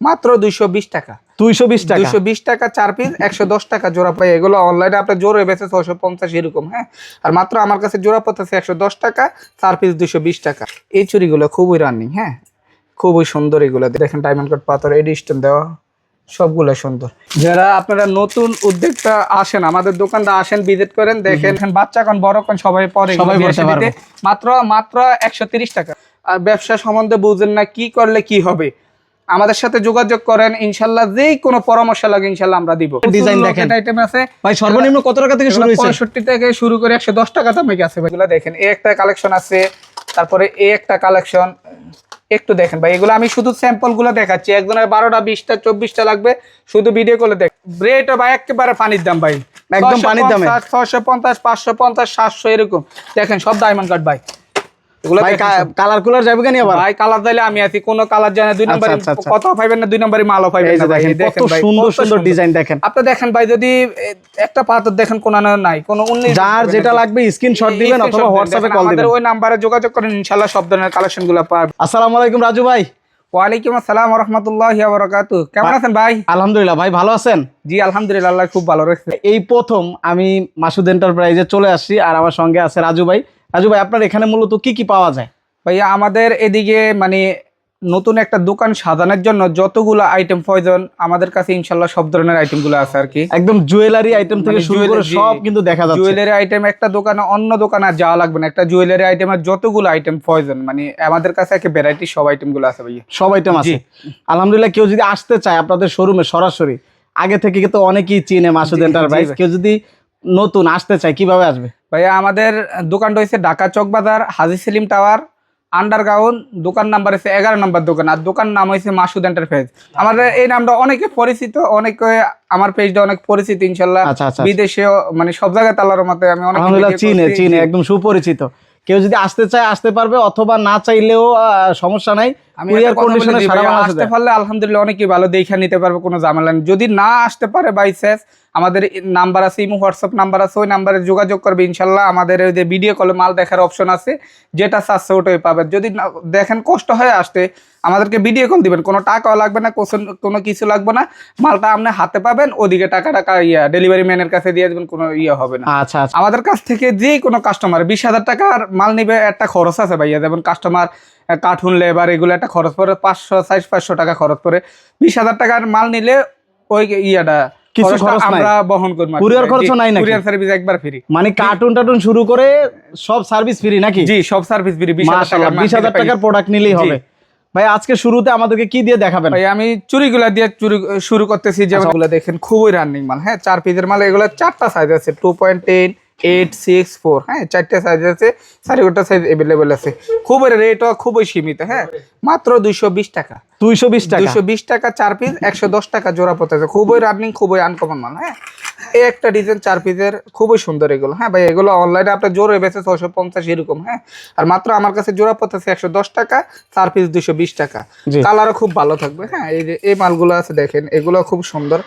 মাত্র দুইশো বিশ টাকা। দুইশো বিশ টাকা? দুইশো বিশ টাকা চার পিস একশো দশ টাকা জোড়া পাই এগুলো অনলাইনে আপনার জোরে বেছে ছশো পঞ্চাশ এরকম হ্যাঁ? আর মাত্র আমার কাছে জোড়া পড়তেছে একশো দশ টাকা চার পিস দুইশো বিশ টাকা। এই চুরিগুলো খুবই রানিং হ্যাঁ? খুবই সুন্দর এগুলো। দেখেন ডায়মন্ড কাট পাথর এডিস্টন দেওয়া সবগুলো সুন্দর। যারা আপনারা নতুন উদ্যোক্তা আসেন আমাদের দোকানটা আসেন ভিজিট করেন দেখেন। এখানে বাচ্চা কোন বড় কোন সবাই পরে। মাত্র মাত্র একশো তিরিশ টাকা। আর ব্যবসা সম্বন্ধে বুঝেন না কি করলে কি হবে। আমাদের সাথে যোগাযোগ করেন ইনশাল্লাহ যেই কোনো পরামর্শ লাগে ইনশাল্লাহ আমরা দিব। Design দেখেন। আইটেম আছে। ভাই সর্বনিম্ন কত টাকা থেকে শুরু হয়েছে? পঁয়ষট্টি থেকে শুরু করে একশো দশ টাকা দামে গেছে ভাই। এগুলো দেখেন এই একটা কালেকশন আছে তারপরে এই একটা কালেকশন একটু দেখেন ভাই। এগুলো আমি শুধু স্যাম্পলগুলো দেখাচ্ছি। একজনের বারোটা বিশটা চব্বিশটা লাগবে শুধু ভিডিও করে দেখ রেট ভাই একেবারে পানির দাম ভাই। একদম পানির দামে। ছশো পঞ্চাশ পাঁচশো পঞ্চাশ সাতশো এরকম। দেখেন সব ডায়মন্ড কাট ভাই। কালার কুলার যাবে কেন আবার? ভাই কালার দিলে আমি আছি কোন কালার জানে দুই নম্বর। কত পাইবেন না দুই নম্বরই মালও পাইবেন না ভাই দেখেন ভাই, সুন্দর সুন্দর ডিজাইন দেখেন। আপনি দেখেন ভাই যদি একটা পাথর দেখেন কোন নাই কোন উনিশ যার যেটা লাগবে স্ক্রিনশট দিবেন অথবা হোয়াটসঅ্যাপে কল আমাদের ওই নাম্বারে যোগাযোগ করেন ইনশাআল্লাহ সব ধরনের কালেকশনগুলো পাবেন। আসসালামু আলাইকুম রাজু ভাই। ওয়ালাইকুম আসসালাম রহমতুল্লাহ বারাকাতু কেমন আছেন ভাই? আলহামদুলিল্লাহ ভাই ভালো আছেন? জি আলহামদুলিল্লাহ খুব ভালো রয়েছে। এই প্রথম আমি মাসুদ এন্টারপ্রাইজে চলে আসছি আর আমার সঙ্গে আছে রাজু ভাই। রাজু ভাই আপনার এখানে মূলত কি কি পাওয়া যায়? ভাইয়া আমাদের এদিকে মানে নতুন একটা দোকান সাজানোর জন্য যতগুলো আইটেম প্রয়োজন আমাদের কাছে ইনশাল্লাহ সব ধরনের আইটেমগুলো আছে আর কি। একদম জুয়েলারি আইটেম থেকে মানে শুরু করে সব কিন্তু দেখা যাচ্ছে। জুয়েলারি আইটেম একটা দোকানে অন্য দোকানে আর যাওয়া লাগবে না। একটা জুয়েলারি আইটেমের যতগুলো আইটেম প্রয়োজন মানে আমাদের কাছে একটা ভ্যারাইটি সব আইটেমগুলো আছে ভাইয়া। সব আইটেম আছে। আলহামদুলিল্লাহ কেউ যদি আসতে চায় আপনাদের শোরুমে সরাসরি আগে থেকে তো অনেকেই চিনে মাসুদ এন্টারপ্রাইজ কেউ যদি নতুন আসতে চায় কীভাবে আসবে? ভাইয়া আমাদের দোকানটা হচ্ছে ঢাকা চক বাজার হাজি সেলিম টাওয়ার আন্ডারগ্রাউন্ড দোকান নাম্বার হচ্ছে এগারো নাম্বার দোকান আর দোকান নাম হয়েছে মাসুদ এন্টারপ্রাইজ। আমাদের এই নামটা অনেকে পরিচিত অনেকে আমার পেজটা অনেক পরিচিত ইনশাল্লাহ আচ্ছা আচ্ছা বিদেশেও মানে সব জায়গায় তালার মতে আমি অনেক চিনে চিনে একদম সুপরিচিত। কেউ যদি আসতে চায় আসতে পারবে অথবা না চাইলেও সমস্যা নাই। কুরিয়ার একটা কন্ডিশনে সারা বাংলাদেশে আসতে পারলে আলহামদুলিল্লাহ অনেকেই ভালো দেখে নিতে পারবে কোনো ঝামেলা নেই। যদি না আসতে পারে বাই আমাদের নাম্বার আছে ইমো হোয়াটসঅ্যাপ নাম্বার আছে ওই নাম্বারে যোগাযোগ করবে ইনশাল্লাহ আমাদের ওই যে ভিডিও কলে মাল দেখার অপশন আছে যেটা চাচ্ছে ওটাই পাবেন। যদি দেখেন কষ্ট হয়ে আসতে আমাদেরকে ভিডিও কল দিবেন কোনো টাকাও লাগবে না কোনো কিছু লাগবে না মালটা আপনি হাতে পাবেন ওদিকে টাকা টাকা ইয়া ডেলিভারি ম্যানের কাছে দিয়ে দেবেন কোনো ইয়ে হবে না। আচ্ছা আচ্ছা। আমাদের কাছ থেকে যে কোনো কাস্টমার বিশ হাজার টাকার মাল নিবে একটা খরচ আছে ভাইয়া যেমন কাস্টমার কার্টুন লেবার এগুলো একটা খরচ পড়ে পাঁচশো সাইজ পাঁচশো টাকা খরচ পড়ে। বিশ হাজার টাকার মাল নিলে ওই ইয়াটা কিছু খরচটা খরচ আমরা বহন করব। Courier খরচও নাই নাকি? কুরিয়ার সার্ভিস একবার ফ্রি। মানে কার্টুন টার্টুন শুরু করে সব সার্ভিস ফ্রি নাকি? জি সব সার্ভিস ফ্রি বিশ হাজার মাশাআল্লাহ টাকা বিশ হাজার টাকার প্রোডাক্ট নিলেই হবে। ভাই আজকে শুরুতে আমাদেরকে কি দিয়ে দেখাবেন? ভাই আমি চুরিগুলা দিয়ে চুরি শুরু করতেছি যেমন এগুলো দেখেন খুবই রানিং মাল। হ্যাঁ চার পিসের মাল এগুলো চারটা সাইজ আছে two point ten eight six four হ্যাঁ চারটে সাইজ আছে সাড়ে গোটা সাইজ অ্যাভেলেবেল আছে। খুবই রেটও খুবই সীমিত হ্যাঁ মাত্র দুইশো বিশ টাকা। দুইশো বিশ টাকা। দুইশো বিশ টাকা চার পিস একশো দশ টাকা জোড়া পড়তেছে খুবই রানিং খুবই আনকমন মাল হ্যাঁ। এই একটা ডিজাইন চার পিসের খুবই সুন্দর এগুলো হ্যাঁ ভাই এগুলো অনলাইনে আপনার জোরে বেছে ছশো পঞ্চাশ এরকম হ্যাঁ। আর মাত্র আমার কাছে জোড়া পড়তেছে একশো দশ টাকা চার পিস দুইশো বিশ টাকা। কালারও খুব ভালো থাকবে হ্যাঁ এই যে এই মালগুলো আছে দেখেন এগুলো খুব সুন্দর।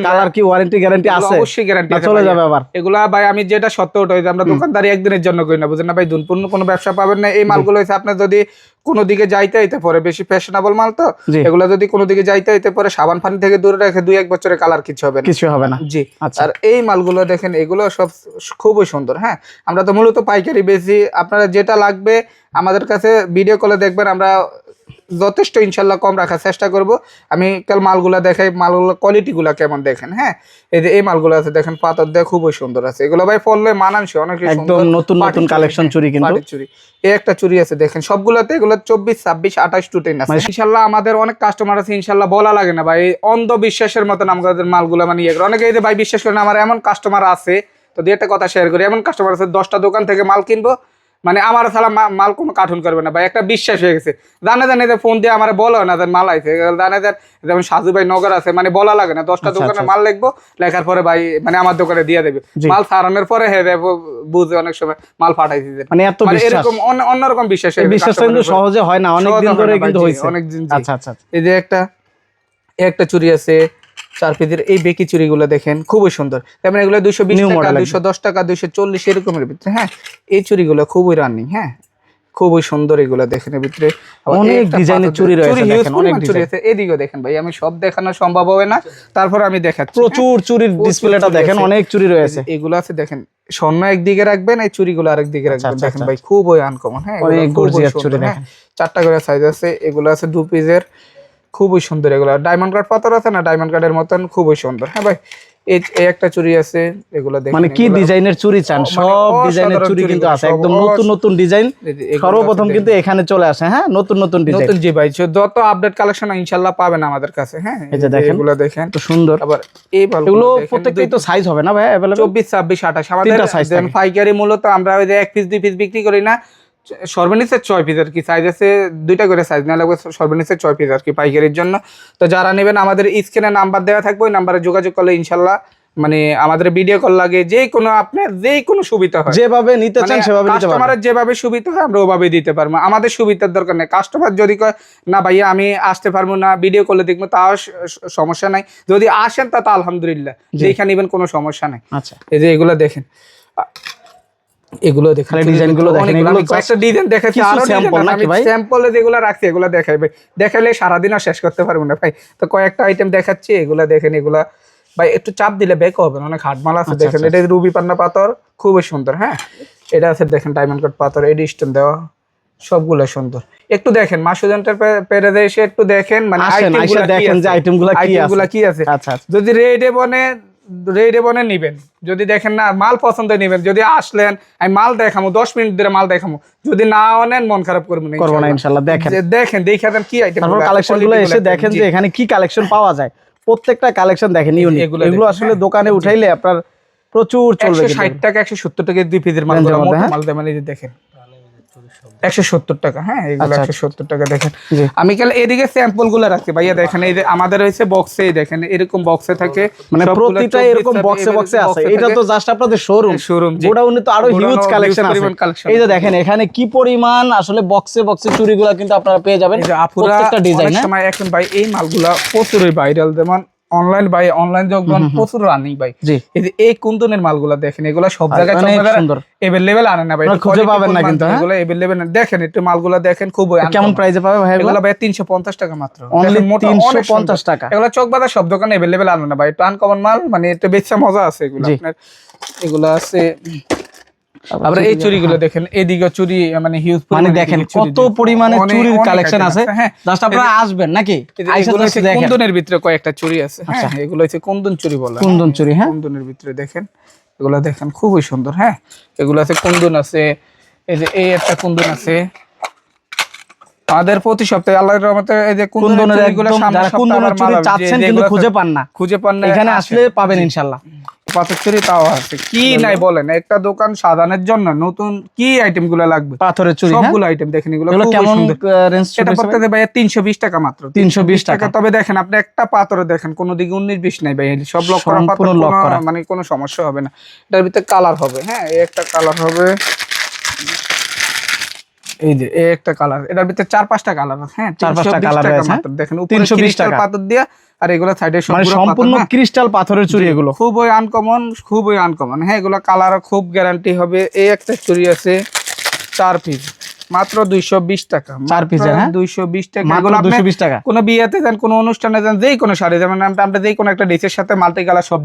কালার কি ওয়ারেন্টি গ্যারান্টি আছে? অবশ্যই গ্যারান্টি চলে যাবে আবার। এগুলা ভাই আমি যেটা সত্য ওটা আমরা দোকানদারি একদিনের জন্য করি না বুঝেন না ভাই? দুনপূর্ণ কোনো ব্যবসা পাবেন না এই মালগুলো হচ্ছে আপনার যদি কোনো দিকে যাইতে হইতে পরে বেশি ফ্যাশনেবল মাল তো এগুলো যদি কোনো দিকে যাইতে হইতে পরে সাবান পানি থেকে দূরে রেখে দুই এক বছরের কালার কিছু হবে না। কিছু হবে না। জি। আচ্ছা। আর এই মালগুলো দেখেন এগুলো সব খুবই সুন্দর হ্যাঁ? আমরা তো মূলত পাইকারি বেশি আপনারা যেটা লাগবে আমাদের কাছে ভিডিও কলে দেখবেন আমরা যথেষ্ট ইনশাল্লাহ কম রাখার চেষ্টা করব। আমি কাল মালগুলা দেখাই মালগুলো কোয়ালিটিগুলো কেমন দেখেন হ্যাঁ? এই যে এই মালগুলো আছে দেখেন পাথর দিয়ে খুবই সুন্দর আছে। এগুলো ভাই পড়লে মানানসই অনেক একদম নতুন নতুন কালেকশন চুরি কিন্তু। চুরি এই একটা চুরি আছে দেখেন সবগুলোতে এগুলো চব্বিশ ছাব্বিশ আঠাশ টু টেন আছে। মানে- ইনশাল্লাহ আমাদের অনেক কাস্টমার আছে ইনশাল্লাহ বলা লাগে না ভাই অন্ধ বিশ্বাসের মতন আমাদের মালগুলো মানে ইয়ে করে। অনেকে এই যে ভাই বিশ্বাস করেন আমার এমন কাস্টমার আছে তো দিয়ে একটা কথা শেয়ার করি এমন কাস্টমার আছে দশটা দোকান থেকে মাল কিনবো মানে আমার ছাড়া মা- মাল কোনো কার্টুন করবে না ভাই একটা বিশ্বাস হয়ে গেছে। জানে জানে যে ফোন দিয়ে আমার বলো না যে মাল আইছে। জানে যে যেমন সাজু ভাই নগর আছে মানে বলা লাগে না। দশটা আচ্ছা, দোকানে আচ্ছা। মাল লিখব লেখার পরে ভাই মানে আমার দোকানে দিয়ে দেবে। মাল সারানোর পরে হে দেবো বুঝে অনেক সময় মাল পাঠাইছি যে। মানে এত মানে এরকম অন্যরকম বিশ্বাস এই বিশ্বাসটা কিন্তু সহজে হয় না অনেক দিন ধরে কিন্তু হয়েছে। অনেক দিন আচ্ছা আচ্ছা আচ্ছা। এই যে একটা একটা চুরি আছে চার পিসের এই বেকি চুরিগুলো দেখেন খুবই সুন্দর। তেমন এগুলো দুইশো বিশ টাকা দুইশো দশ টাকা দুইশো চল্লিশ এরকমের ভিতরে হ্যাঁ? এই চুরিগুলো খুবই রানিং হ্যাঁ? খুবই সুন্দর এগুলো দেখেন এর ভিতরে। অনেক ডিজাইনের চুড়ি রয়েছে huge দেখেন, অনেক পরিমাণ আছে। এদিকেও দেখেন ভাই আমি সব দেখানো সম্ভব হবে না। তারপর আমি দেখাচ্ছি প্রচুর চুরির ডিসপ্লেটা দেখেন অনেক চুরি রয়েছে। হ্যাঁ? এগুলো আছে দেখেন স্বর্ণ একদিকে রাখবেন এই চুড়িগুলো আরেক দিকে রাখবেন। আচ্ছা, দেখেন আচ্ছা, ভাই খুবই আনকমন হ্যাঁ? অনেক গর্জিয়াস চুড়ি হ্যাঁ। চারটা করে সাইজ আছে এগুলো আছে দু পিসের খুবই সুন্দর এগুলো। ডায়মন্ড কার্ড পাথর আছে না? ডায়মন্ড কার্ডের মতন খুবই সুন্দর। হ্যাঁ ভাই এই একটা চুড়ি আছে এগুলো দেখেন মানে কি ডিজাইনের চুরি চান? মানে সব ডিজাইনের চুরি কিন্তু আছে। একদম নতুন নতুন ডিজাইন সর্বপ্রথম কিন্তু এখানে চলে আসে হ্যাঁ? নতুন নতুন ডিজাইন নতুন জি ভাই যত আপডেট কালেকশন ইনশাল্লাহ পাবেন আমাদের কাছে হ্যাঁ? এই যে দেখেন। এগুলো দেখেন। তো সুন্দর। আবার এই এগুলো প্রত্যেকটাই তো সাইজ হবে না ভাই অ্যাভেলেবল চব্বিশ ছাব্বিশ আঠাশ। আমাদের দেন থাকে। পাইকারি মূলত আমরা ওই যে এক পিস দুই পিস বিক্রি করি না। সর্বনিম্ন ছয় পিস আর কি। সাইজ আছে দুইটা করে সাইজ না লাগবে সর্বনিম্ন ছয় পিস আর কি পাইকারির জন্য। তো যারা নেবেন আমাদের স্ক্রিনে নাম্বার দেওয়া থাকবে ওই নাম্বারে যোগাযোগ করলে ইনশাল্লাহ মানে আমাদের ভিডিও কল লাগে যে কোনো আপনার যে কোনো সুবিধা হয়। যেভাবে নিতে চান সেভাবে নিতে পারবেন। কাস্টমারের যেভাবে সুবিধা হয় আমরা ওভাবে দিতে পারব। আমাদের সুবিধার দরকার নেই। কাস্টমার যদি কয় না ভাইয়া আমি আসতে পারব না ভিডিও করলে দেখব তাও সমস্যা নাই। যদি আসেন তা তো আলহামদুলিল্লাহ। যেখানে নেবেন কোনো সমস্যা নাই। আচ্ছা। এই যে এগুলো দেখেন। এগুলো দেখেন খালি ডিজাইনগুলো দেখেন, এগুলো কয়েকটা ডিজাইন দেখাচ্ছি আরও sample নাকি ভাই? স্যাম্পলে যেগুলো রাখছি এগুলো দেখাই ভাই। দেখালে সারাদিন আর শেষ করতে পারব না ভাই। তো কয়েকটা আইটেম দেখাচ্ছি এগুলা দেখেন এগুলা। ভাই একটু চাপ দিলে হবে অনেক হাটমাল আছে আচ্ছা, দেখেন এটা রুবি পান্না পাথর খুবই সুন্দর হ্যাঁ? এটা আছে দেখেন ডায়মন্ড কাট পাথর স্টোন দেওয়া সবগুলো সুন্দর। একটু দেখেন মাসুদানটার পেরে এসে একটু দেখেন মানে দেখেন যে কি আছে। গুলা কি আছে? আচ্ছা আচ্ছা। যদি রেডে বনে রেডে বনে নিবেন। যদি দেখেন না মাল পছন্দ নিবেন। যদি আসলেন আমি মাল দেখামো দশ মিনিট ধরে মাল দেখামো। যদি না নেন মন খারাপ করব না করব না ইনশাল্লাহ। দেখেন। দেখেন দেখে দেন কি আইটেম কালেকশনগুলো এসে দেখেন। যে এখানে কি কালেকশন পাওয়া যায়। প্রত্যেকটা কালেকশন দেখেন এগুলো আসলে হ্যাঁ। দোকানে উঠাইলে আপনার প্রচুর চলবে একশো কিন্তু। ষাট টাকা একশো সত্তর টাকা দুই পিসের মাল হ্যাঁ? মাল মানে দেখেন। একশো সত্তর টাকা হ্যাঁ? এগুলো আচ্ছা, একশো সত্তর টাকা দেখেন। আমি কাল এদিকে স্যাম্পলগুলো রাখছি? ভাইয়া দেখেন এই যে আমাদের হয়েছে বক্সে দেখেন এরকম বক্সে থাকে। মানে প্রতিটা এরকম বক্সে বক্সে আছে। এটা তো জাস্ট আপনাদের শোরুম শোরুম গোডাউনে তো আরও হিউজ কালেকশন আছে। এই যে দেখেন এখানে কি পরিমাণ আসলে বক্সে বক্সে চুরিগুলো কিন্তু আপনারা পেয়ে যাবেন। এই প্রত্যেকটা ডিজাইন এখন ভাই এই মালগুলা প্রচুরই ভাইরাল যেমন অনলাইন ভাই অনলাইন যখন প্রচুর রানিং ভাই। এই যে এই কুন্দনের মালগুলা দেখেন এগুলা সব জায়গায়। এভেলেবেল আনে না ভাই খুঁজে পাবেন না কিন্তু, হ্যাঁ? এগুলো এভেলেবেল দেখেন একটু মালগুলা দেখেন খুব কেমন প্রাইসে পাবে ভাই এগুলা ভাই তিনশো পঞ্চাশ টাকা মাত্র। দেখেন 350 টাকা। এগুলা চক বাজার সব দোকানে এভেলেবেল আনে না ভাই একটু আনকমন মাল মানে একটু বেচা মজা আছে এগুলো। আপনার। এগুলা আছে আবার এই চুরিগুলো দেখেন এদিকে চুরি মানে হিউজ মানে দেখেন কত পরিমাণে চুরির কালেকশন আছে। হ্যাঁ জাস্ট আপনারা আসবেন নাকি? কুন্দনের ভিতরে কয়েকটা চুরি আছে। হ্যাঁ আচ্ছা। এগুলো হচ্ছে কুন্দন চুরি বলা কুন্দন চুরি হ্যাঁ। কুন্দনের ভিতরে দেখেন এগুলো দেখেন খুবই সুন্দর। হ্যাঁ এগুলো আছে কুন্দন আছে। এই যে এই একটা কুন্দন আছে। আমাদের প্রতি সপ্তাহে আল্লাহর রহমতে এই যে কুন্দনের যারা সপ্তাহে কুন্দনের চুরি চাচ্ছেন কিন্তু খুঁজে পান না। খুঁজে পান না এখানে আসলে পাবেন ইনশাল্লাহ পাথর চুরি তাও আছে কি নাই বলেন? একটা দোকান সাজানোর জন্য নতুন কি আইটেমগুলো লাগবে? পাথরের চুরি হ্যাঁ? সবগুলো আইটেম দেখেন এগুলো এগুলো কেমন। রেঞ্জ এটা পড়তেছে ভাই তিনশো বিশ টাকা মাত্র। 320 টাকা। তবে দেখেন আপনি একটা পাথরে দেখেন কোন দিকে উনিশ বিশ নাই ভাই সব লক করা পাথর লক করা। মানে কোনো সমস্যা হবে না। এটার ভিতরে কালার হবে হ্যাঁ এই একটা কালার হবে। এই যে এই একটা কালার এটার ভিতরে চার পাঁচটা কালার আছে হ্যাঁ? চার পাঁচটা 320 colour টাকা রয়েছে, দেখেন উপরে 320 টাকা। পাথর দিয়া আর এগুলো সাইডে মানে সম্পূর্ণ ক্রিস্টাল পাথরের চুরি এগুলো। খুবই আনকমন খুবই আনকমন হ্যাঁ এগুলো কালার খুব গ্যারান্টি হবে। এই একটা চুরি আছে চার পিস মাত্র টাকা চার হ্যাঁ? টাকা মাত্র এগুলো আপনি দুশো বিশ টাকা কোনো বিয়েতে যান কোনো অনুষ্ঠানে যান যেই কোনো শাড়ি যেমন আমরা আমরা যেই কোনো একটা ড্রেসের সাথে মাল্টি কালার সব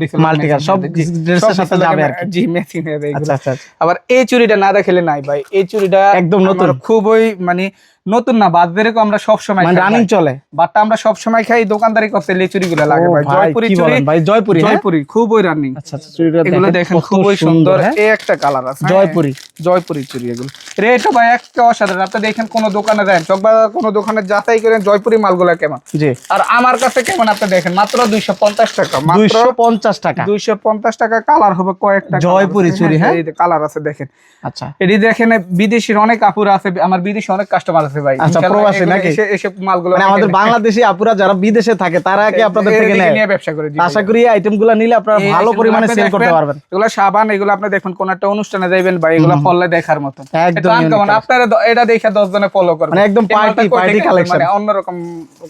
সব ড্রেসের সাথে যাবে আর জি ম্যাচিং হয়ে যায় আচ্ছা আচ্ছা আচ্ছা। আবার এই চুড়িটা না দেখলে নাই ভাই এই চুড়িটা একদম নতুন। খুবই মানে নতুন না বাদ বেরকম আমরা সব সময় রানিং চলে। বাটটা আমরা সব সময় খাই দোকানদারি করতে এই চুড়িগুলো লাগে ভাই। জয়পুরি চুড়ি বলেন ভাই জয়পুরি হ্যাঁ? জয়পুরি খুবই রানিং আচ্ছা আচ্ছা চুরিটা এগুলো দেখেন খুবই সুন্দর হ্যাঁ? এই একটা কালার আছে হ্যাঁ। জয়পুরি। জয়পুরি চুরি এগুলো। রেট ভাই একটা অসাধারণ। আপনি দেখেন কোন দোকানে দেন চকবাজার কোন দোকানে যাচাই করেন জয়পুরি মালগুলা কেমন। জি। আর আমার কাছে কেমন আপনি দেখেন মাত্র দুইশো পঞ্চাশ টাকা মাত্র দুইশো পঞ্চাশ টাকা। দুইশো পঞ্চাশ টাকা কালার হবে কয়েকটা জয়পুরি চুড়ি, হ্যাঁ? কালার আছে দেখেন। আচ্ছা। এটি দেখেন বিদেশির অনেক কাপুর আছে আমার বিদেশি অনেক কাস্টমার আছে ভাই। আচ্ছা, প্রবাসী নাকি? এসে- এসব মালগুলো মানে আমাদের বাংলাদেশি আপুরা যারা বিদেশে থাকে তারা কি আপনাদের থেকে নেয়? নিয়ে ব্যবসা করে আশা করি এই আইটেমগুলা নিলে আপনারা ভালো পরিমাণে সেল করতে পারবেন। এগুলো সাবান এগুলো আপনি দেখুন কোন একটা অনুষ্ঠানে যাইবেন বা এগুলো ফললে দেখার মতন। একদম আপনারা এটা দেখে দশ জনে ফলো করবেন। মানে একদম কই party থেকে মানে অন্যরকম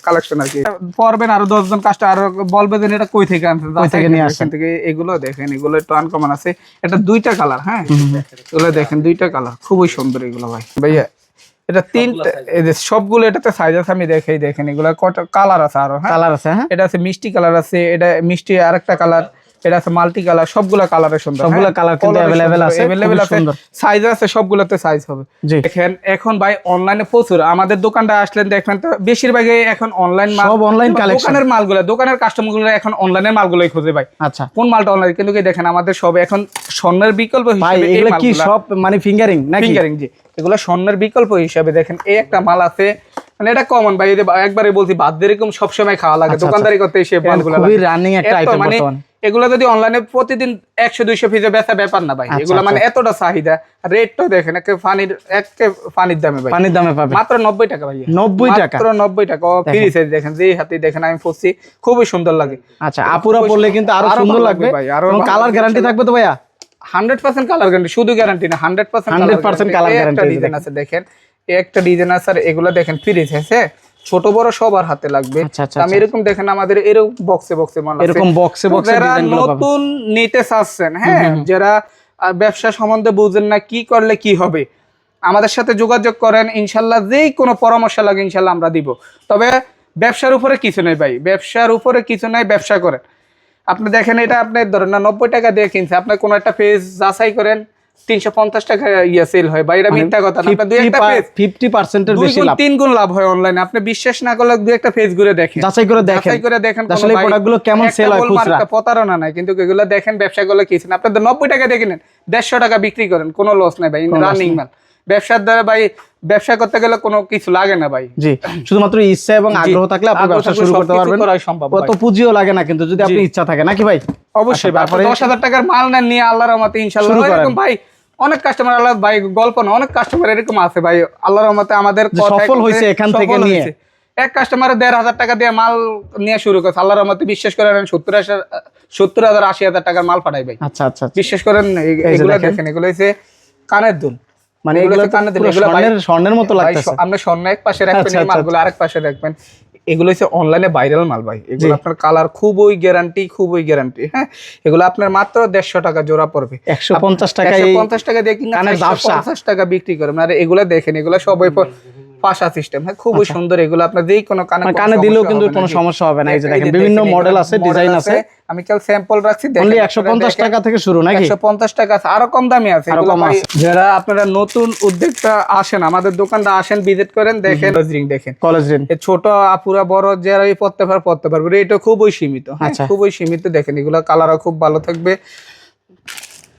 কালেকশন আর কি। পড়বেন আরও দশ জন কাস্টমার আরও বলবে যে এটা কই থেকে আনছেন? কই থেকে নিয়ে আসছেন? থেকে এগুলো দেখেন এগুলো একটু আনকমন আছে। এটা দুইটা কালার হ্যাঁ? এগুলো দেখেন দুইটা কালার খুবই সুন্দর এগুলো ভাই। ভাইয়া এটা তিনটা এই সবগুলো এটাতে সাইজ আছে আমি দেখাই দেখেন এগুলা কটা কালার আছে আরও হ্যাঁ? কালার আছে হ্যাঁ? এটা আছে মিষ্টি কালার আছে এটা মিষ্টি আর একটা কালার এটা আছে মাল্টি কালার সবগুলা কালারের সুন্দর সবগুলা colour কিন্তু available আছে, अवेलेबल খুবই আছে সুন্দর। সাইজ আছে সবগুলোতে সাইজ হবে জি দেখেন এখন ভাই অনলাইনে প্রচুর আমাদের দোকানটা আসলেন দেখবেন তো বেশিরভাগই এখন অনলাইন মাল সব online collection। দোকানের মালগুলো দোকানের কাস্টমার গুলো এখন অনলাইনের মালগুলোই খুঁজে ভাই আচ্ছা কোন মালটা অনলাইন কিন্তু কি দেখেন আমাদের সব এখন স্বর্ণের বিকল্প ভাই হিসেবে এই এগুলো কি মালগুলা- সব মানে ফিঙ্গারিং নাকি ফিঙ্গারিং জি এগুলো স্বর্ণের বিকল্প হিসাবে দেখেন এই একটা মাল আছে মানে এটা কমন ভাই এই যে একবারে বলছি বাদ এরকম সবসময় খাওয়া লাগে আচ্ছা, দোকানদারি করতে এসে এটা মালগুলো খুবই লাগে। রানিং একটা এত আইটেম মানে বর্তমানে এগুলো যদি অনলাইনে প্রতিদিন একশো দুইশো পিসে বেচা ব্যাপার না ভাই। আচ্ছা, এগুলো মানে আচ্ছা। এতটা চাহিদা রেটটাও দেখেন একে পানির একে পানির দামে ভাই। পানির দামে পাবে মাত্র নব্বই টাকা ভাই 90 টাকা? মাত্র নব্বই টাকা। ফ্রি সাইজ দেখেন যে হাতে দেখেন আমি পড়ছি খুবই সুন্দর লাগে। আচ্ছা আপুরা পড়লে কিন্তু আরও সুন্দর লাগবে। ভাই, আরও কালার গ্যারান্টি থাকবে তো ভাইয়া? হান্ড্রেড পার্সেন্ট কালার গ্যারান্টি শুধু গ্যারান্টি না হান্ড্রেড পার্সেন্ট 100% কালার guarantee আছে ডিজাইন আছে দেখেন। একটা ডিজাইন আছে আর এগুলো দেখেন ফ্রি আছে ছোট বড় সবার হাতে লাগবে। আচ্ছা, আচ্ছা, আমি এরকম দেখেন আমাদের এরকম বক্সে বক্সে মাল এরকম বক্সে বক্সে যারা নতুন নিতে চাচ্ছেন হ্যাঁ যারা ব্যবসা সম্বন্ধে বুঝেন না কি করলে কি হবে আমাদের সাথে যোগাযোগ করেন ইনশাল্লাহ যেই কোনো পরামর্শ লাগে ইনশাল্লাহ আমরা দিব। তবে ব্যবসার উপরে কিছু নেই ভাই ব্যবসার উপরে কিছু নাই ব্যবসা করেন। আপনি দেখেন এটা আপনি ধরেন না নব্বই টাকা দিয়ে কিনছে আপনি কোনো একটা পেজ যাচাই করেন তিনশো পঞ্চাশ টাকা ইয়ে সেল হয় বা এটা মিথ্যা কথা না আপনি দুই একটা পেজ ফিফটি পার্সেন্টের দুই বেশি লাভ। তিন গুণ লাভ হয় অনলাইনে আপনি বিশ্বাস না করলে দুই একটা পেজ ঘুরে দেখেন। যাচাই করে দেখেন। যাচাই করে দেখেন আসলে প্রোডাক্টগুলো কেমন সেল হয় খুচরা? আরেকটা প্রতারণা নাই কিন্তু এগুলো দেখেন ব্যবসা করলে কিছু না আপনাদের নব্বই টাকা দিয়ে কিনেন দেড়শো টাকা বিক্রি করেন কোনো লস নাই ভাই রানিং মাল। ব্যবসার দ্বারা ভাই ব্যবসা করতে গেলে কোনো কিছু লাগে না ভাই। জি শুধুমাত্র ইচ্ছা এবং আগ্রহ থাকলে আপনি আগ্রহ ব্যবসা শুরু করতে পারবেন। পুঁজিও লাগে না কিন্তু যদি আপনি ইচ্ছা থাকে নাকি ভাই? অবশ্যই আচ্ছা, তারপরে- দশ হাজার টাকার মাল নেন নিয়ে আল্লাহর রহমতে ইনশাল্লাহ এরকম ভাই অনেক কাস্টমার আল্লাহ ভাই গল্প না অনেক কাস্টমার এরকম আছে ভাই আল্লাহর রহমতে আমাদের সফল হয়েছে এখান থেকে নিয়ে। এক কাস্টমারে দেড় হাজার টাকা দিয়ে মাল নিয়ে শুরু করছে আল্লাহর রহমতে বিশ্বাস করেন সত্তর হাজার সত্তর হাজার আশি হাজার টাকার মাল পাঠাই ভাই আচ্ছা আচ্ছা আচ্ছা। বিশ্বাস করেন এগুলো দেখেন। এগুলো হচ্ছে কানের দুল মানে এগুলো কানের দুল এগুলো স্বর্ণের মতো স- আপনি স্বর্ণ এক পাশে রাখবেন আচ্ছা, এই আচ্ছা, মালগুলো আরেক পাশে রাখবেন এগুলো হচ্ছে অনলাইনে ভাইরাল মাল ভাই। এগুলো আপনার কালার খুবই গ্যারান্টি খুবই গ্যারান্টি হ্যাঁ? এগুলো আপনার মাত্র দেড়শো টাকা জোড়া পড়বে। একশো পঞ্চাশ টাকা পঞ্চাশ টাকা দিয়ে কিনা পঞ্চাশ টাকা বিক্রি করবেন আর এগুলো দেখেন এগুলো সবাই পাশা সিস্টেম হ্যাঁ? খুবই সুন্দর এগুলো। আপনার যেই কোনো কানে মানে কানে দিলেও কিন্তু কোনো সমস্যা হবে না। এই যে দেখেন বিভিন্ন মডেল আছে ডিজাইন আছে আমি কাল স্যাম্পল রাখছি একশো পঞ্চাশ টাকা থেকে শুরু নাকি? একশো পঞ্চাশ টাকা আছে আরও কম দামি আছে। আরও এগুলো। যারা আপনারা নতুন উদ্যোক্তা আসেন আমাদের দোকানটা আসেন ভিজিট করেন দেখেন। Ring দেখেন। কলেজ রেন এ ছোট আপুরা বড় যারা এই পড়তে পারে পড়তে পারবে। এটা খুবই সীমিত হ্যাঁ, আচ্ছা। খুবই সীমিত দেখেন এগুলো কালারও খুব ভালো থাকবে।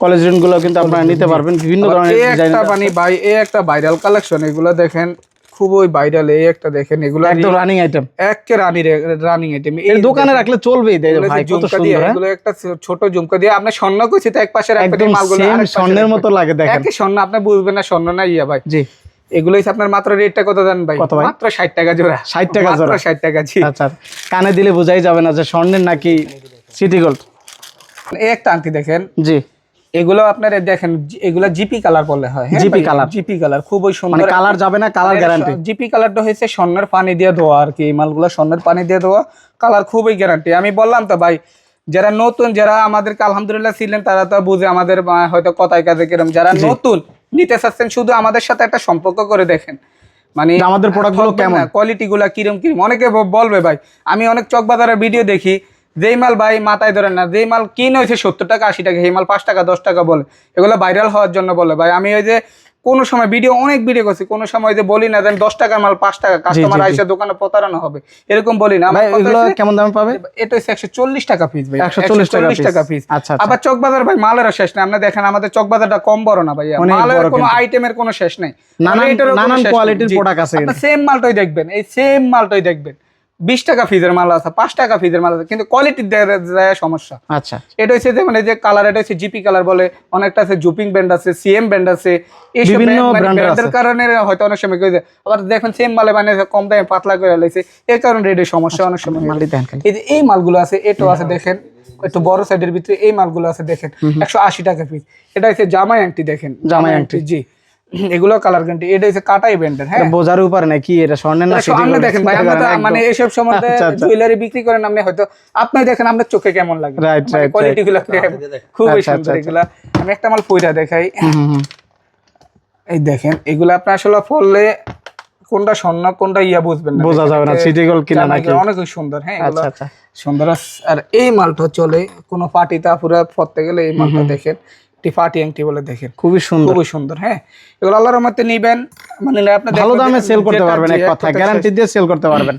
কলেজ রেনগুলো কিন্তু আপনারা নিতে পারবেন বিভিন্ন ধরনের এই ডিজাইন একটা মানে ভাই এই একটা ভাইরাল কালেকশন এগুলো দেখেন। খুবই ভাইরাল এই একটা দেখেন এগুলো একদম রানিং আইটেম একে রানি রানিং আইটেম এর দোকানে রাখলে চলবেই দেখ ভাই কত সুন্দর হ্যাঁ? এগুলো একটা ছোট ঝুমকা দিয়ে আপনি স্বর্ণ কইছি তো এক পাশে রাখবেন মালগুলো পাশে স্বর্ণের মতো লাগে দেখেন। একই স্বর্ণ আপনি বুঝবেন না স্বর্ণ না ইয়া ভাই। জি। এগুলো হচ্ছে আপনার মাত্র রেটটা কত দেন ভাই? মাত্র ষাট টাকা জোড়া। 60 টাকা জোড়া। ষাট টাকা জি। আচ্ছা কানে দিলে বোঝাই যাবে না যে স্বর্ণের নাকি সিটি গোল্ড এই একটা আংটি দেখেন। জি। এগুলো আপনার দেখেন এগুলো জিপি কালার বলে হয় GP colour। জিপি কালার খুবই মানে সুন্দর কালার যাবে না কালার গ্যারান্টি জিপি কালারটা হয়েছে স্বর্ণের পানি দিয়ে ধোয়া আর কি এই মালগুলো স্বর্ণের পানি দিয়ে ধোয়া কালার খুবই গ্যারান্টি আমি বললাম তো ভাই যারা নতুন যারা আমাদেরকে আলহামদুলিল্লাহ ছিলেন তারা তো বুঝে আমাদের হয়তো কথায় কাজে কিরম। যারা নতুন নিতে চাচ্ছেন শুধু আমাদের সাথে একটা সম্পর্ক করে দেখেন। মানে আমাদের product গুলো কেমন? কোয়ালিটি গুলা কিরম কিরম? অনেকে বলবে ভাই আমি অনেক চকবাজারের ভিডিও দেখি যেই মাল ভাই মাথায় ধরেন না যেই মাল কিন হয়েছে সত্তর টাকা আশি টাকা সেই মাল পাঁচ টাকা দশ টাকা বলে। এগুলো ভাইরাল হওয়ার জন্য বলে ভাই। আমি ওই যে কোনো সময় ভিডিও অনেক ভিডিও করছি কোনো সময় যে বলি না দেন দশ টাকার মাল পাঁচ টাকা কাস্টমার। আইসা দোকানে প্রতারণা হবে। এরকম বলি না। কেমন দামে পাবে? এটা হচ্ছে একশো চল্লিশ টাকা পিস ভাই। 140 টাকা 140 টাকা পিস আচ্ছা, আচ্ছা। আবার চকবাজার ভাই মালেরও শেষ নেই। আপনি দেখেন আমাদের চকবাজারটা কম বড় না ভাই মালের কোনো আইটেমের কোনো শেষ নেই। নানান- জি। product আছে সেম মালটাই দেখবেন। এই সেম মালটাই দেখবেন। বিশ টাকা ফিজের মাল আছে পাঁচ টাকা ফিজের মাল আছে কিন্তু কোয়ালিটির দেয় সমস্যা। আচ্ছা। এটা হচ্ছে যে মানে যে কালার এটা হচ্ছে জিপি কালার বলে অনেকটা আছে জুপিং ব্যান্ড আছে সিএম ব্যান্ড আছে মানে আছে। কারণে হয়তো অনেক সময় আবার দেখেন সেম মালে মানে কম দামে পাতলা করে লাইছে এই কারণে রেটের সমস্যা অনেক সময় এই যে এই মালগুলো আছে এটাও আছে দেখেন একটু বড় সাইডের ভিতরে এই মালগুলো আছে দেখেন একশো আশি টাকা পিস এটা হচ্ছে জামাই আংটি দেখেন। জামাই আংটি। জি। এগুলো কালার গ্যারান্টি এটা হচ্ছে কাটাই ব্যান্ডের হ্যাঁ? বোঝার উপর না কি এটা স্বর্ণের না আপনি দেখেন ভাই আমরা মানে এসব সম্বন্ধে আচ্ছা, আচ্ছা। জুয়েলারি বিক্রি করেন আপনি হয়তো আপনি দেখেন আপনার চোখে কেমন লাগে। Right, right, কোয়ালিটি গুলো খুবই আচ্ছা, আচ্ছা, সুন্দর আচ্ছা। এগুলা। আমি একটা মাল পইরা দেখাই। এই দেখেন এগুলো আপনি আসলে পড়লে কোনটা স্বর্ণ কোনটা ইয়া বুঝবেন না। বোঝা যাবে না, city gold কিনা নাকি? অনেক সুন্দর হ্যাঁ আচ্ছা আচ্ছা। সুন্দর। আর এই মালটা চলে কোনো পার্টিতে আপুরা পড়তে গেলে এই মালটা দেখেন। একটি পার্টি আংটি বলে দেখেন। খুবই সুন্দর। খুবই সুন্দর হ্যাঁ? এগুলো আল্লাহর রহমতে নিবেন। মানে আপনি ভালো দামে সেল করতে পারবেন এক কথা। গ্যারান্টি দিয়ে সেল করতে পারবেন।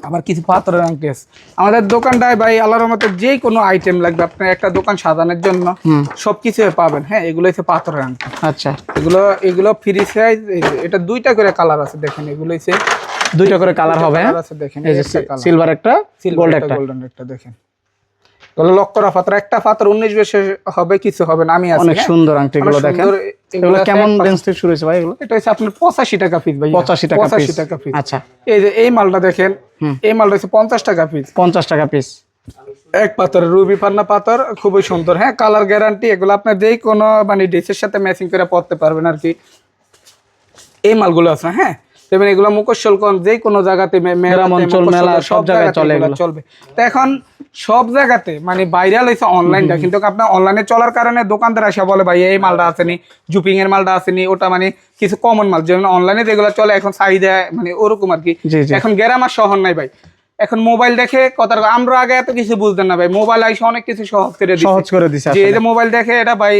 আবার কিছু পাথরের আংটি আছে। আমাদের দোকানটায় ভাই আল্লাহর রহমতে যে কোনো আইটেম লাগবে আপনার একটা দোকান সাজানোর জন্য সবকিছু পাবেন হ্যাঁ? এগুলো হচ্ছে পাথরের আংটি। আচ্ছা। এগুলো এগুলো ফ্রি সাইজ এটা দুইটা করে কালার আছে দেখেন এগুলো হচ্ছে দুইটা করে কালার হবে হ্যাঁ? আছে দেখেন সিলভার একটা গোল্ড একটা গোল্ডেন একটা দেখেন। এগুলো লক করা পাথর একটা পাথর উনিশ বেশি হবে কিছু হবে না আমি আছি অনেক হ্যাঁ? সুন্দর আংটি গুলো দেখেন। এগুলো কেমন রেঞ্জ থেকে শুরু হয়েছে ভাই এগুলো? এটা হচ্ছে আপনার পঁচাশি টাকা পিস ভাই পঁচাশি টাকা পঁচাশি টাকা পিস আচ্ছা। এই যে এই মালটা দেখেন এই মালটা হচ্ছে পঞ্চাশ টাকা পিস পঞ্চাশ টাকা পিস এক পাথর রুবি পান্না পাথর খুবই সুন্দর হ্যাঁ? কালার গ্যারান্টি এগুলো আপনার যেই কোনো মানে ড্রেসের সাথে ম্যাচিং করে পরতে পারবেন আর কি। এই মালগুলো আছে হ্যাঁ? দেখবেন এগুলো মুখোশল যে কোনো জায়গাতে মে- মেলাতে, গ্রাম অঞ্চল, মেলা, সব জায়গায় চলে। চলবে। তো এখন সব জায়গাতে মানে ভাইরাল হয়েছে অনলাইনটা কিন্তু আপনার অনলাইনে চলার কারণে দোকানদার আসে বলে ভাই এই মালটা আসেনি জুপিং এর মালটা আসেনি ওটা মানে কিছু কমন মাল। যেমন অনলাইনে যেগুলো চলে এখন চাহিদা মানে ওরকম আর কি। এখন গ্রাম আর শহর নাই ভাই। এখন মোবাইল দেখে কথা আমরা আগে এত কিছু বুঝতেন না ভাই। মোবাইল আইসে অনেক কিছু সহজ করে দিচ্ছে সহজ করে দিছে যে এই যে মোবাইল দেখে এটা ভাই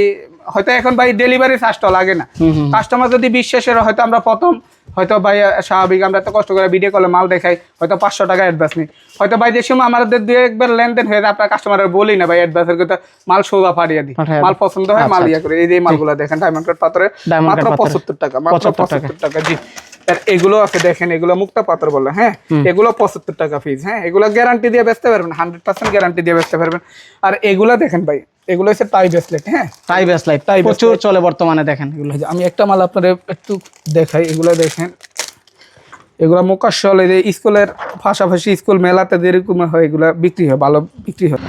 হয়তো এখন ভাই ডেলিভারি চার্জটা লাগে না। কাস্টমার যদি বিশ্বাসের হয়তো আমরা প্রথম হয়তো ভাই স্বাভাবিক আমরা এত কষ্ট করে ভিডিও কলে মাল দেখাই হয়তো পাঁচশো টাকা অ্যাডভান্স নিই। হয়তো ভাই যে সময় আমাদের দু একবার লেনদেন হয়ে যায় আপনার কাস্টমারের বলি না ভাই অ্যাডভান্সের কথা মাল সোজা ফাড়িয়ে দিই। মাল পছন্দ হয় মাল ইয়া করে। এই যে মালগুলো দেখেন ডায়মন্ড কাট পাথরে মাত্র পঁচাত্তর টাকা মাত্র। পঁচাত্তর টাকা জি। এগুলো আছে দেখেন এগুলো মুক্তা পাথর বলে হ্যাঁ? এগুলো পঁচাত্তর টাকা ফিজ হ্যাঁ? এগুলো গ্যারান্টি দিয়ে বেচতে পারবেন হান্ড্রেড পার্সেন্ট গ্যারান্টি দিয়ে বেচতে পারবেন। আর এগুলো দেখেন ভাই এগুলো হচ্ছে টাই ব্রেসলেট হ্যাঁ? টাই লাইট Tie প্রচুর চলে বর্তমানে দেখেন এগুলো। আমি একটা মাল আপনাদের একটু দেখাই এগুলো দেখেন। এগুলো মোকাশল এই স্কুলের পাশাপাশি স্কুল মেলাতে যেরকম হয় এগুলো বিক্রি হয় ভালো বিক্রি হয়।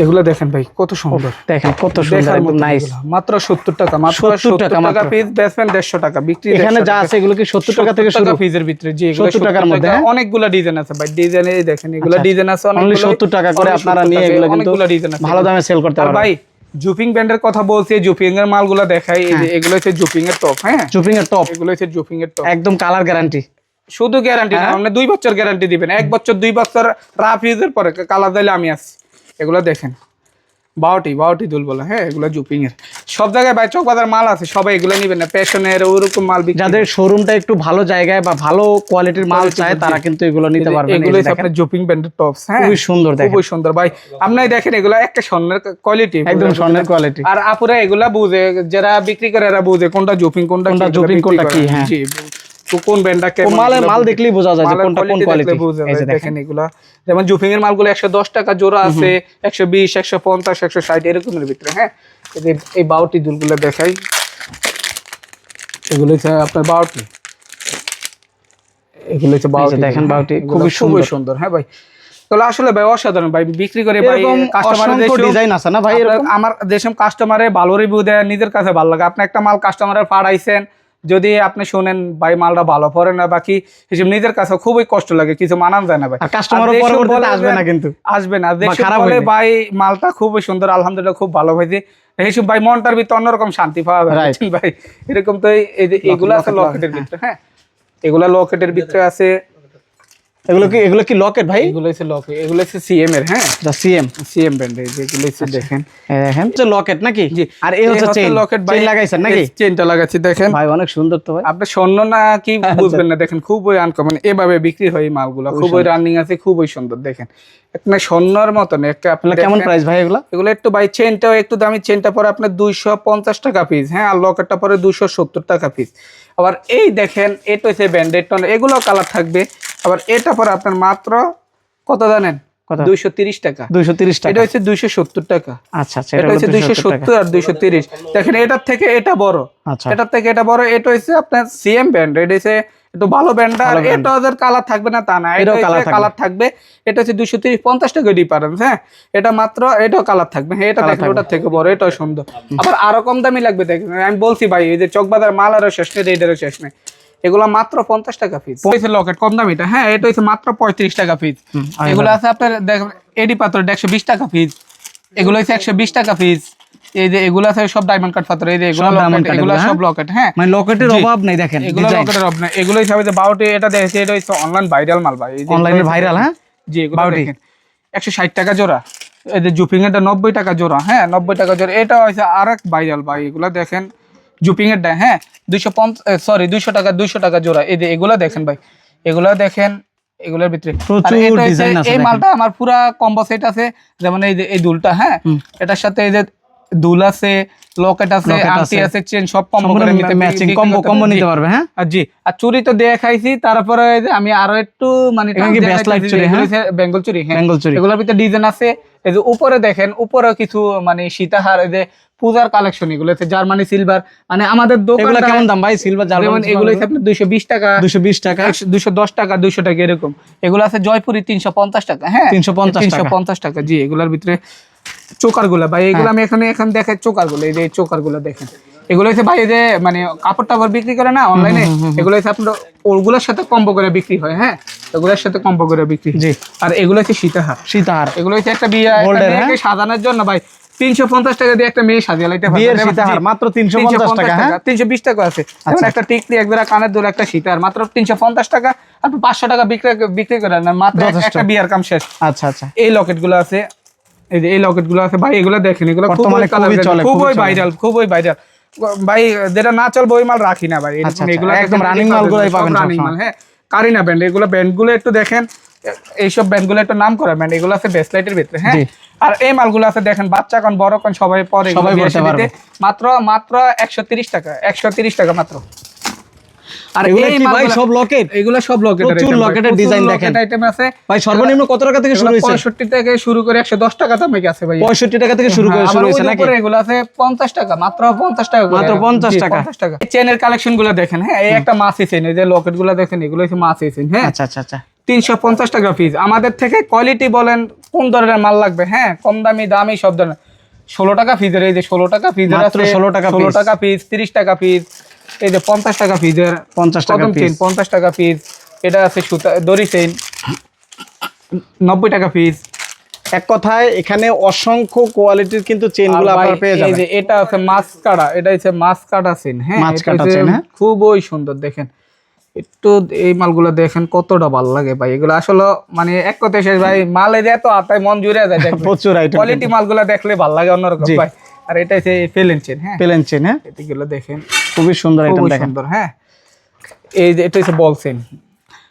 এগুলো দেখেন ভাই কত সুন্দর। দেখেন কত সুন্দর একদম নাইস মাত্র সত্তর টাকা মাত্র 70 টাকা মাত্র। পিস বেচবেন দেড়শো টাকা বিক্রি এখানে যা আছে এগুলো কি সত্তর টাকা থেকে শুরু? পিসের ভিতরে জি এগুলো 70 টাকার মধ্যে, টাকা। হ্যাঁ? অনেকগুলা ডিজাইন আছে ভাই ডিজাইন এই দেখেন এগুলো আচ্ছা। ডিজাইন আছে অনলি অনেকগুলো সত্তর টাকা করে আপনারা নিয়ে এগুলো কিন্তু ডিজাইন ভালো দামে সেল করতে পারবেন। ভাই জুপিং ব্যান্ডের কথা বলছি জুপিং এর মালগুলো দেখাই এই এগুলো হচ্ছে জুপিং এর টপ হ্যাঁ? চুপিং এর টপ এগুলো হচ্ছে জুপিং এর টপ একদম কালার গ্যারান্টি শুধু গ্যারান্টি না মানে দুই বছর গ্যারান্টি দিবেন। এক বছর দুই বছর রাফ ইউজের পরে কালার দিলে আমি আসছি। এগুলো দেখেন। বারোটি বারোটি দুল বলে হ্যাঁ এগুলো জুপিং এর সব জায়গায় ভাই চক বাজার মাল আছে সবাই এগুলো নিবেন না। প্যাশনের ওরকম মাল যাদের শোরুমটা একটু ভালো জায়গায় বা ভালো কোয়ালিটির মাল চায় তারা কিন্তু এগুলো নিতে পারবে এগুলো আপনার জুপিং ব্যান্ডের টপস হ্যাঁ। খুবই সুন্দর দেখেন। খুবই সুন্দর। ভাই আপনাই দেখেন এগুলো একটা স্বর্ণের কোয়ালিটি একদম স্বর্ণের কোয়ালিটি আর আপুরা এগুলা বুঝে যারা বিক্রি করে এরা বুঝে কোনটা জুপিং কোনটা কোনটা জুপিং, কোনটা কি, হ্যাঁ। জি তো কোন ব্র্যান্ডটা কেমন মালে মাল দেখলেই বোঝা যায় যে কোনটা কোন কোয়ালিটি এই যে দেখেন। দেখেন এগুলা। যেমন জুপিং এর মালগুলো একশো দশ টাকা জোড়া আছে একশো বিশ একশো পঞ্চাশ একশো ষাট এরকমের ভিতরে হ্যাঁ? এই এই বাউটি দুলগুলো দেখাই। এগুলো হচ্ছে আপনার বাউটি। এগুলো হচ্ছে বাউটি। দেখেন দুল, বাউটি, হ্যাঁ, খুবই এগুলো সুন্দর। হ্যাঁ ভাই? তাহলে আসলে ভাই অসাধারণ ভাই বিক্রি করে ভাই ডিজাইন আছে না ভাই এরকম? আমার যেসব কাস্টমারে ভালো রিভিউ দেয় নিজের কাছে ভালো লাগে। আপনি একটা মাল কাস্টমারের পাঠাইছেন যদি আপনি শুনেন ভাই মালটা ভালো পড়ে না বাকি হিসেবে নিজের কাছে খুবই কষ্ট লাগে কিছু মানান যায় না ভাই। পরবর্তীতে আসবে না কিন্তু। আসবে না খারাপ ভাই মালটা খুবই সুন্দর আলহামদুলিল্লাহ খুব ভালো হয়েছে। হিসেব ভাই মনটার ভিতরে অন্যরকম শান্তি পাওয়া যায়। ভাই এরকম তো এগুলো আছে লকেটের ভিতরে হ্যাঁ। এগুলা লকেটের ভিতরে আছে। এগুলো কি এগুলো কি লকেট ভাই? এগুলো হচ্ছে লকেট এগুলো হচ্ছে সিএম এর হ্যাঁ? দা সিএম সিএম ব্র্যান্ডের যেগুলো হচ্ছে দেখেন। দেখেন। হচ্ছে লকেট নাকি? জি। আর এই হচ্ছে চেইন লকেট চেইন লাগাইছেন নাকি? চেইনটা লাগাচ্ছি দেখেন। ভাই অনেক সুন্দর তো ভাই। আপনি স্বর্ণ না কি বুঝবেন না দেখেন খুবই আনকমন এভাবে বিক্রি হয় এই মালগুলো খুবই রানিং আছে খুবই সুন্দর দেখেন। একটা স্বর্ণর মতন একটা আপনি এগুলো কেমন প্রাইস ভাই এগুলো? এগুলো একটু বাই চেনটাও একটু দামি চেনটা পরে আপনার দুইশো পঞ্চাশ টাকা পিস হ্যাঁ? আর লকেটটা পরে দুইশো সত্তর টাকা পিস আবার এই দেখেন এটা হচ্ছে ব্যান্ডেড এগুলো কালার থাকবে। আবার এটা পরে আপনার মাত্র কত জানেন? দুইশো তিরিশ টাকা। দুইশো তিরিশ টাকা। এটা হচ্ছে দুইশো সত্তর টাকা। আচ্ছা আচ্ছা এটা হচ্ছে দুইশো সত্তর আর দুইশো তিরিশ। দেখেন এটার থেকে এটা বড়। আচ্ছা। এটার থেকে এটা বড় এটা হচ্ছে আপনার সিএম ব্যান্ড এটা হচ্ছে একটু ভালো ব্যান্ড আর এটা ওদের কালার থাকবে না তা না। এটাও কালার থাকবে। এটা হচ্ছে দুশো তিরিশ পঞ্চাশ টাকা ডিফারেন্স হ্যাঁ? এটা মাত্র এটাও কালার থাকবে। হ্যাঁ এটা দেখেন ওটার থেকে বড় এটাও সুন্দর। আবার আরও কম দামি লাগবে দেখেন। আমি বলছি ভাই এই যে চকবাজার মাল আরও শেষ নেই এটারও শেষ নেই। এগুলো মাত্র পঞ্চাশ টাকা পিস লকেট কম দামিটা হ্যাঁ এটা হচ্ছে মাত্র পঁয়ত্রিশ টাকা পিস এগুলো আছে আপনার এডি পাথর একশো বিশ টাকা পিস এগুলো হচ্ছে একশো বিশ টাকা পিস এই যে এগুলো আছে সব ডায়মন্ড কাট পাথর। এই যে এগুলো এগুলো সব লকেট হ্যাঁ? মানে লকেটের অভাব নেই দেখেন এগুলো লকেটের অভাব নাই। এগুলো হিসাবে যে বারোটি এটা দেখেছি এটা হচ্ছে অনলাইন ভাইরাল মাল ভাই। অনলাইনে ভাইরাল হ্যাঁ? জি এগুলো দেখেন। একশো ষাট টাকা জোড়া। এই যে জুপিং এটা নব্বই টাকা জোড়া হ্যাঁ নব্বই টাকা জোড়া। এটা হচ্ছে আর এক ভাইরাল ভাই এগুলো দেখেন। জুপিং এর ডাই হ্যাঁ? দুইশো পঞ্চাশ সরি দুইশো টাকা দুইশো টাকা জোড়া। এই যে এগুলো দেখেন ভাই এগুলা দেখেন এগুলোর ভিতরে। এই মালটা আমার পুরা কম্বো সেট আছে যেমন এই যে এই দুলটা হ্যাঁ? এটার সাথে এই যে দুল আছে লকেট আছে আংটি আছে। চেন সব কম্বো করে নিতে ম্যাচিং কম্বো কম্বো নিতে পারবে হ্যাঁ? আর জি আর চুরি তো তারপরে আমি আরও একটু মানে baseline চুড়ি, হ্যাঁ? বেঙ্গল চুরি হ্যাঁ। বেঙ্গল চুরি। এগুলোর ভিতরে ডিজাইন আছে এই যে উপরে দেখেন উপরে কিছু মানে সীতাহার এই যে পূজার কালেকশন এগুলো আছে জার্মানি সিলভার মানে আমাদের এগুলো দোকান কেমন দাম ভাই? সিলভার জার্মান এগুলো হচ্ছে আপনার দুইশো বিশ টাকা। দুশো বিশ টাকা? দুশো দশ টাকা দুইশো টাকা এরকম। এগুলো আছে জয়পুরি তিনশো পঞ্চাশ টাকা হ্যাঁ? 350 তিনশো টাকা। পঞ্চাশ টাকা জি এগুলোর ভিতরে চোকারগুলা ভাই এগুলো আমি এখানে এখন দেখাই চোকারগুলো এই যে চোকারগুলো দেখেন। এগুলো হচ্ছে ভাই যে মানে কাপড় টাপড় বিক্রি করে না অনলাইনে এগুলো হচ্ছে আপনার ওগুলোর সাথে কম্বো করে বিক্রি হয় হ্যাঁ? এগুলোর সাথে কম্বো করে বিক্রি জি। আর এগুলো হচ্ছে সীতাহার। সীতাহার। এগুলো হচ্ছে একটা বিয়ে একটা সাজানোর জন্য ভাই তিনশো পঞ্চাশ টাকা দিয়ে একটা মেয়ে সাজিয়ে লাইতে পারবে। মাত্র তিনশো পঞ্চাশ টাকা হ্যাঁ? তিনশো বিশ টাকা আছে। আচ্ছা। একটা টিকলি একবার কানের দুল একটা সীতার মাত্র তিনশো পঞ্চাশ টাকা। আপনি পাঁচশো টাকা বিক্রি বিক্রি করে নেন মাত্র এক-। একটা বিয়ার কাম শেষ। আচ্ছা আচ্ছা। এই লকেটগুলো আছে। এই যে এই লকেটগুলো আছে ভাই এগুলো দেখেন এগুলো খুবই খুবই। ভাইরাল খুবই ভাইরাল ভাই যেটা না চলবে ওই মাল রাখি না ভাই। আচ্ছা, এগুলো আচ্ছা, একদম running মালগুলাই পাবেন রানিং মাল হ্যাঁ কারিনা ব্যান্ড এগুলো ব্যান্ডগুলো একটু দেখেন। এইসব ব্যান্ডগুলো একটু নাম করা ব্যান্ড এগুলো আছে বেসলাইটের ভিতরে হ্যাঁ? আর এই মালগুলো আছে দেখেন বাচ্চা কোন বড় কোন সবাই পরে। মাত্র মাত্র একশো তিরিশ টাকা একশো তিরিশ টাকা মাত্র। আর এগুলো কি ভাই সব লকেট? এগুলো সব লকেটের প্রচুর লকেটের design দেখেন। আইটেম আছে। ভাই সর্বনিম্ন কত টাকা থেকে শুরু হয়েছে? পঁয়ষট্টি থেকে শুরু করে একশো দশ টাকা দামে গেছে ভাই। পঁয়ষট্টি টাকা থেকে শুরু করে হ্যাঁ, শুরু আবার নাকি? এগুলো আছে পঞ্চাশ টাকা মাত্র পঞ্চাশ টাকা মাত্র 50 টাকা। 50 টাকা। চেনের কালেকশনগুলো দেখেন হ্যাঁ এই একটা মাছি চেন এই যে লকেটগুলো দেখেন এগুলো হচ্ছে মাছি চেন হ্যাঁ। আচ্ছা আচ্ছা আচ্ছা। তিনশো পঞ্চাশ টাকা পিস আমাদের থেকে কোয়ালিটি বলেন কোন ধরনের মাল লাগবে হ্যাঁ কম দামি দামি সব ধরনের। ষোলো টাকা ফিজের এই যে ষোলো টাকা ফিজের 16 টাকা ষোলো টাকা পিস তিরিশ টাকা পিস এই যে পঞ্চাশ টাকা পঞ্চাশ টাকা পিস পঞ্চাশ টাকা পিস এটা আছে সুতা দড়ি চেন নব্বই টাকা পিস এক কথায় এখানে অসংখ্য কোয়ালিটির কিন্তু চেনগুলো আপনারা পেয়ে এই যাবেন। যে এটা আছে কাটা এটা হচ্ছে কাটা সিন হ্যাঁ? কাটা চেন, হ্যাঁ? খুবই সুন্দর দেখেন। একটু এই মালগুলো দেখেন কতটা ভালো লাগে ভাই। এগুলো আসলে মানে এক কথায় শেষ ভাই মালে যে এত আতায় মন জুড়ে যায় প্রচুর আইটেম কোয়ালিটি মালগুলো দেখলে ভালো লাগে অন্যরকম ভাই। আর এটা হচ্ছে পেলেন চেন হ্যাঁ? পেলেন চেন হ্যাঁ। এগুলো দেখেন। খুবই সুন্দর আইটেম দেখেন সুন্দর হ্যাঁ এই যে এটা হচ্ছে বল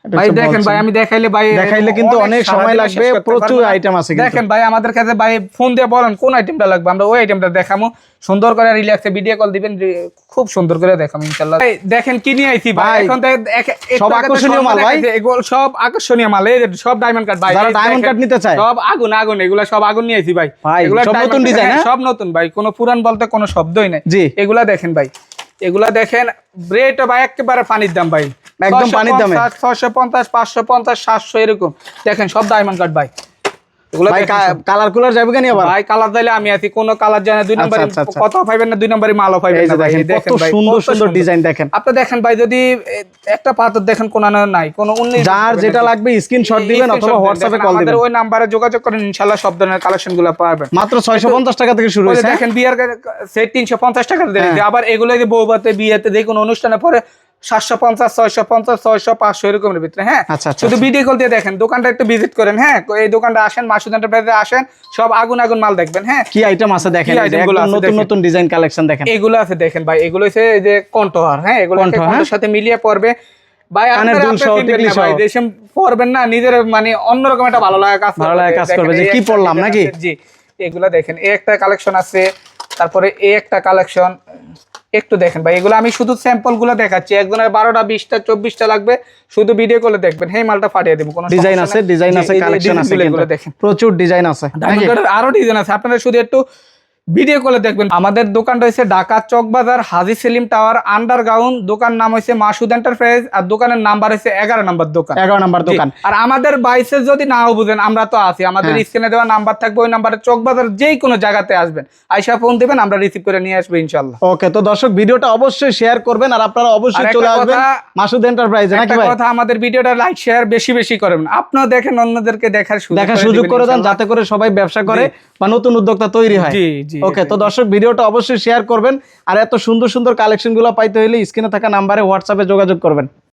এটা ভাই দেখেন ভাই। আমি দেখাইলে ভাই দেখাইলে কিন্তু অনেক সময় লাগবে, প্রচুর item আছে কিন্তু। দেখেন ভাই আমাদের কাছে ভাই ফোন দিয়ে বলেন কোন আইটেমটা লাগবে আমরা ওই আইটেমটা দেখামো সুন্দর করে রিল্যাক্সে ভিডিও কল দিবেন খুব সুন্দর করে দেখাবো ইনশাআল্লাহ ভাই দেখেন কি নিয়ে আইছি ভাই এখন সব আকর্ষণীয় মাল ভাই। এগুলো সব আকর্ষণীয় মাল এই সব ডায়মন্ড কাট ভাই যারা দেখেন, cut নিতে চায়। সব আগুন আগুন এগুলা সব আগুন নিয়ে আইছি ভাই এগুলা সব নতুন design, হ্যাঁ, হ্যাঁ? সব নতুন ভাই কোনো পুরান বলতে কোনো শব্দই নাই জি। এগুলা দেখেন ভাই এগুলা দেখেন ব্রেড ভাই একেবারে পানির দাম ভাই। একদম পানির দাম। ছশো পঞ্চাশ পাঁচশো পঞ্চাশ সাতশো এরকম। দেখেন সব ডায়মন্ড কাট ভাই। ভাই দেখেন সব। কালার কুলার যাবে কেন আবার ভাই কালার দিলে আমি আছি কোনো কালার জানা দুই নম্বরে। কত পাইবেন না দুই নম্বরে মালও পাইবেন না ভাই দেখেন এই দেখেন কত ভাই, সুন্দর সুন্দর ডিজাইন দেখেন আপনি দেখেন ভাই যদি একটা পাথর দেখেন কোন নাই কোন উনিশ যার যেটা লাগবে স্ক্রিনশট দিবেন অথবা হোয়াটসঅ্যাপে কল দিবেন ওই নাম্বারে যোগাযোগ করেন ইনশাআল্লাহ সব ধরনের কালেকশনগুলো পাবেন মাত্র ছয়শো পঞ্চাশ টাকা থেকে শুরু হয়েছে হ্যাঁ? দেখেন বিয়ার সেট তিনশো পঞ্চাশ টাকা দিয়ে হ্যাঁ। আবার এগুলো যে বউবাতে বিয়েতে কোনো অনুষ্ঠানে পরে সাতশো পঞ্চাশ ছয়শো পঞ্চাশ ছয়শো পাঁচশো এরকমের ভিতরে হ্যাঁ? আচ্ছা, আচ্ছা, শুধু ভিডিও কল দিয়ে দেখেন দোকানটা একটু ভিজিট করেন হ্যাঁ? এই দোকানটা আসেন মাসুদ এন্টারপ্রাইজে আসেন সব আগুন আগুন মাল দেখবেন হ্যাঁ? কি আইটেম আছে দেখেন নতুন নতুন ডিজাইন কালেকশন দেখেন। এগুলো আছে দেখেন ভাই এগুলো হচ্ছে যে হ্যাঁ? এগুলো হ্যাঁ? সাথে মিলিয়ে পড়বে। ভাই দেশে পড়বেন না নিজের মানে অন্যরকম একটা ভালো লাগা কাজ ভালো লাগা কাজ করবে যে কি পড়লাম নাকি? জি। এগুলা দেখেন এই একটা কালেকশন আছে তারপরে এই একটা কালেকশন একটু দেখেন ভাই এগুলো আমি শুধু স্যাম্পলগুলো দেখাচ্ছি। একজনের বারোটা বিশটা চব্বিশটা লাগবে শুধু ভিডিও করে দেখবেন। হেই মালটা ফাটিয়ে দেবো কোনো ডিজাইন আছে ডিজাইন আছে কালেকশন। দেখেন। প্রচুর ডিজাইন আছে। আরও ডিজাইন আছে। আপনারা শুধু একটু ভিডিও করে দেখবেন। আমাদের দোকানটা হচ্ছে ঢাকা চকবাজার হাজি সেলিম টাওয়ার আন্ডারগ্রাউন্ড। দোকান নাম হচ্ছে মাসুদ এন্টারপ্রাইজ আর দোকানের নাম্বার হচ্ছে এগারো নাম্বার দোকান। এগারো নাম্বার দোকান। আর আমাদের বাইসে যদি নাও বুঝেন আমরা তো আছি। আমাদের হ্যাঁ। স্ক্রিনে দেওয়া নাম্বার থাকবে ওই নাম্বারে চকবাজার যেই কোনো জায়গাতে আসবেন। আইসা ফোন দিবেন আমরা রিসিভ করে নিয়ে আসব ইনশাল্লাহ ওকে তো দর্শক ভিডিওটা অবশ্যই শেয়ার করবেন আর আপনারা অবশ্যই চলে আসবেন মাসুদ এন্টারপ্রাইজে নাকি ভাই? কথা আমাদের ভিডিওটা লাইক শেয়ার বেশি বেশি করবেন আপনিও দেখেন অন্যদেরকে দেখার সুযোগ দেখার করে সুযোগ করে দেন যাতে করে সবাই ব্যবসা করে বা নতুন উদ্যোক্তা তৈরি হয়। জি জি। ওকে তো দর্শক ভিডিওটা অবশ্যই শেয়ার করবেন। আর এত সুন্দর সুন্দর কালেকশনগুলো পাইতে হলে স্ক্রিনে থাকা নাম্বারে হোয়াটসঅ্যাপে যোগাযোগ করবেন।